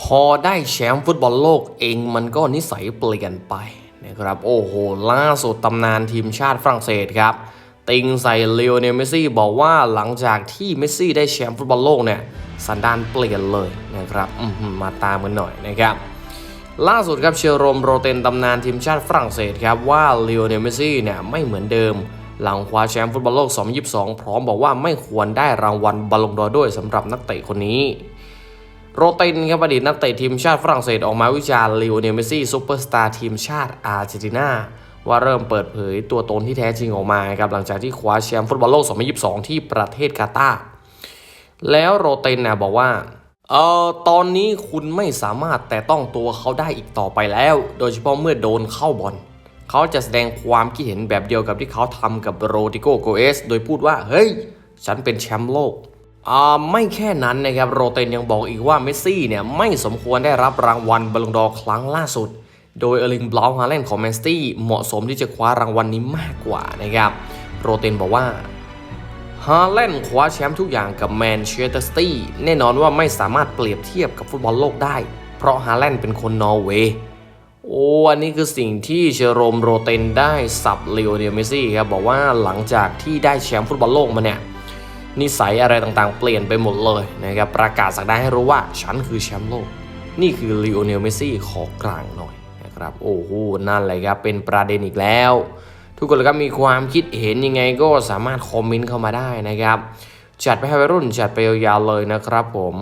พอได้แชมป์ฟุตบอลโลกเองมันก็นิสัยเปลี่ยนไปนะครับโอ้โห ล่าสุดตำนานทีมชาติฝรั่งเศสครับ ติงใส่เลโอเนลเมซี่บอกว่าหลังจากที่เมสซี่ได้แชมป์ฟุตบอลโลกเนี่ยสันดานเปลี่ยนเลยนะครับอื้อหือมาตามกันหน่อยนะครับ ล่าสุดครับเชอโรมโรเตนตำนานทีมชาติฝรั่งเศสครับว่าเลโอเนลเมซี่เนี่ยไม่เหมือนเดิม หลังคว้าแชมป์ฟุตบอลโลก 2022 พร้อมบอกว่าไม่ควรได้รางวัลบอลลงดอร์ด้วยสำหรับนักเตะคนนี้ โรเตนครับอดีตนักเตะทีมชาติฝรั่งเศสออกมาวิจารณ์ลีโอเนลเมสซี่ซูเปอร์สตาร์ทีมชาติอาร์เจนตินาว่าเริ่มเปิดเผยตัวตนที่แท้จริงออกมาครับหลังจากที่คว้าแชมป์ฟุตบอลโลก 2022 ที่ประเทศกาตาร์แล้วโรเตนเนี่ยบอกว่าเอ่อตอนนี้คุณไม่สามารถแต่ต้องตัวเขาได้อีกต่อไปแล้ว โดยเฉพาะเมื่อโดนเข้าบอลเขาจะแสดงความคิดเห็นแบบเดียวกับที่เขาทำกับโรดิโกโกเอส โดยพูดว่า เฮ้ย ฉันเป็นแชมป์โลก ไม่แค่นั้นนะครับโรเตนยังบอกอีกว่าเมสซี่เนี่ยไม่สมควรได้รับรางวัลบอลลงดอร์ครั้งล่าสุด โดยเออร์ลิงบลาวฮาเลนของแมนซิตี้เหมาะสมที่จะคว้ารางวัลนี้มากกว่านะครับโรเตนบอกว่าฮาแลนคว้าแชมป์ทุกอย่างกับแมนเชสเตอร์ซิตี้แน่นอนว่าไม่สามารถเปรียบเทียบกับฟุตบอลโลกได้ เพราะฮาแลนเป็นคนนอร์เวย์โอ้อันนี้คือสิ่งที่เชโรมโรเตนได้สับเลโอเนลเมสซี่ครับบอกว่าหลังจากที่ได้แชมป์ฟุตบอลโลกมาเนี่ย นิสัยอะไรต่างๆ เปลี่ยนไปหมดเลยนะครับประกาศสักดาให้รู้ว่าฉันคือแชมป์โลก นี่คือลีโอเนลเมซี่ขอกลางหน่อยนะครับโอ้โหนั่นเลยครับเป็นประเด็นอีกแล้ว ทุกคนครับมีความคิดเห็นยังไงก็สามารถคอมเมนต์เข้ามาได้นะครับ จัดไปให้วัยรุ่นจัดไปยาวๆเลยนะครับผม